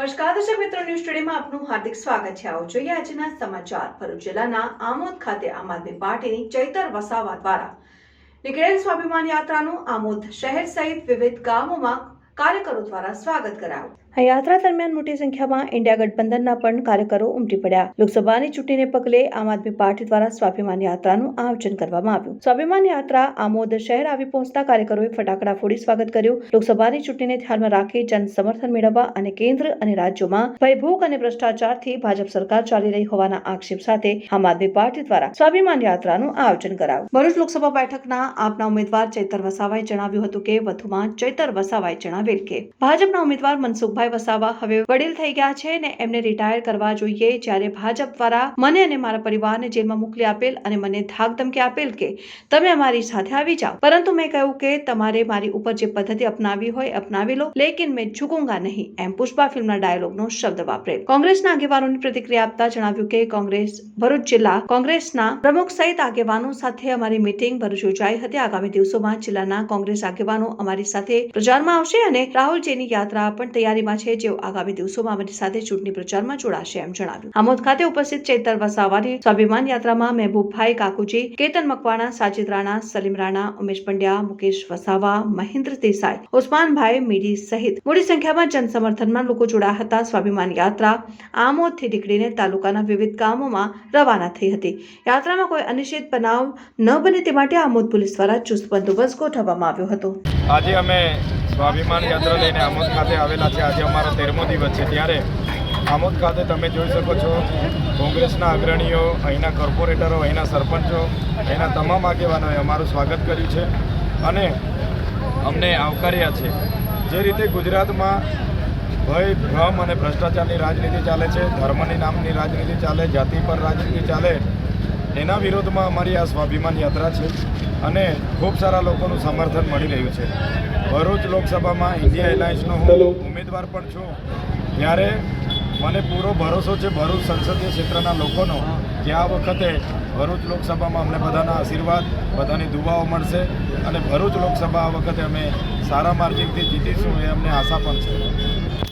નમસ્કાર, દર્શક મિત્રો, ન્યૂઝ સ્ટુડિયોમાં આપનું હાર્દિક સ્વાગત છે. આવો જોઈએ આજના સમાચાર. ભરૂચ જિલ્લાના આમોદ ખાતે આમ આદમી પાર્ટીની ચૈતર વસાવા દ્વારા નીકળેલ સ્વાભિમાન યાત્રાનું આમોદ શહેર સહિત વિવિધ ગામોમાં કાર્યકરો દ્વારા સ્વાગત કરાયું. આ યાત્રા દરમિયાન મોટી સંખ્યામાં ઇન્ડિયા ગઠબંધનના પણ કાર્યકરો ઉમટી પડ્યા. લોકસભાની ચૂંટણીને પગલે આમ આદમી પાર્ટી દ્વારા સ્વાભિમાન યાત્રાનું આયોજન કરવામાં આવ્યું. સ્વાભિમાન યાત્રા આમોદ શહેર આવી પહોંચતા કાર્યકરોએ ફટાકડા ફોડી સ્વાગત કર્યું. લોકસભાની ચૂંટણીને ધ્યાનમાં રાખી જન સમર્થન મેળવવા અને કેન્દ્ર અને રાજ્યોમાં ભયભૂક અને ભ્રષ્ટાચારથી ભાજપ સરકાર ચાલી રહી હોવાના આક્ષેપ સાથે આમ આદમી પાર્ટી દ્વારા સ્વાભિમાન યાત્રાનું આયોજન કરાયું. ભરૂચ લોકસભા બેઠકના આપના ઉમેદવાર ચૈતર વસાવાએ જણાવ્યું હતું કે વધુમાં ચૈતર વસાવાએ જણાવેલ કે ભાજપના ઉમેદવાર મનસુખભાઈ વસાવા હવે વડીલ થઈ ગયા છે અને એમને રિટાયર કરવા જોઈએ. જ્યારે ભાજપ દ્વારા મને અને મારા પરિવારને જેલમાં મોકલી આપેલ અને મને ધાક ધમકી આપેલ કે તમે અમારી સાથે આવી જાઓ. પરંતુ મેં કહ્યું કે તમારે મારી ઉપર જે પદ્ધતિ અપનાવી હોય અપનાવી લો, લેકિન મેં ઝુકુંગા નહીં, એમ પુષ્પા ફિલ્મના ડાયલોગનો શબ્દ વાપરેલ. કોંગ્રેસના આગેવાનોની પ્રતિક્રિયા આપતા જણાવ્યું કે કોંગ્રેસ, ભરૂચ જિલ્લા કોંગ્રેસના પ્રમુખ સહિત આગેવાનો સાથે અમારી મીટિંગ ભરૂચ યોજાઈ હતી. આગામી દિવસોમાં જિલ્લાના કોંગ્રેસ આગેવાનો અમારી સાથે પ્રચારમાં આવશે અને રાહુલજીની યાત્રા પણ તૈયારીમાં છે જેઓ આગામી દિવસોમાં અમારી સાથે ચૂંટણી પ્રચારમાં જોડાશે એમ જણાવ્યું. આમોદ ખાતે ઉપસ્થિત ચેતર વસાવાની સ્વાભિમાન યાત્રામાં મહેબૂબભાઈ કાકુજી, કેતન મકવાણા, સાજિદ રાણા, સલીમ રાણા, ઉમેશ પંડ્યા, મુકેશ વસાવા, મહેન્દ્ર દેસાઈ, ઉસ્માનભાઈ મીડી સહિત મોટી સંખ્યામાં જનસમર્થનમાં લોકો જોડાયા હતા. સ્વાભિમાન યાત્રા આમોદથી નીકળીને તાલુકાના વિવિધ ગામોમાં રવાના થઈ હતી. યાત્રામાં કોઈ અનિશ્ચિત બનાવ ન બને તે માટે આમોદ પોલીસ દ્વારા ચુસ્ત બંદોબસ્ત ગોઠવવામાં આવ્યો હતો. આજે અમે સ્વાભિમાન યાત્રા લઈને આમોદ ખાતે આવેલા છે આજે અમારો તેરમો દિવસ છે. ત્યારે આમોદ ખાતે તમે જોઈ શકો છો, કોંગ્રેસના અગ્રણીઓ, અહીંના કોર્પોરેટરો, અહીંના સરપંચો, અહીંના તમામ આગેવાનોએ અમારું સ્વાગત કર્યું છે. અને અમને આવકાર્યા છે. જે રીતે ગુજરાતમાં ભય, ભ્રમ અને ભ્રષ્ટાચારની રાજનીતિ ચાલે છે, ધર્મની નામની રાજનીતિ ચાલે, જાતિ પર રાજનીતિ ચાલે એના વિરોધમાં અમારી આ સ્વાભિમાન યાત્રા છે અને ખૂબ સારા લોકોનું સમર્થન મળી રહ્યું છે. ભરૂચ લોકસભામાં ઇન્ડિયા એલાયન્સનો હું ઉમેદવાર પણ છું. ત્યારે મને પૂરો ભરોસો છે ભરૂચ સંસદીય ક્ષેત્રના લોકોનો કે આ વખતે ભરૂચ લોકસભામાં અમને બધાના આશીર્વાદ બધાની દુવાઓ મળશે અને ભરૂચ લોકસભા આ વખતે અમે સારા માર્જિનથી જીતીશું એ અમને આશા પણ છે.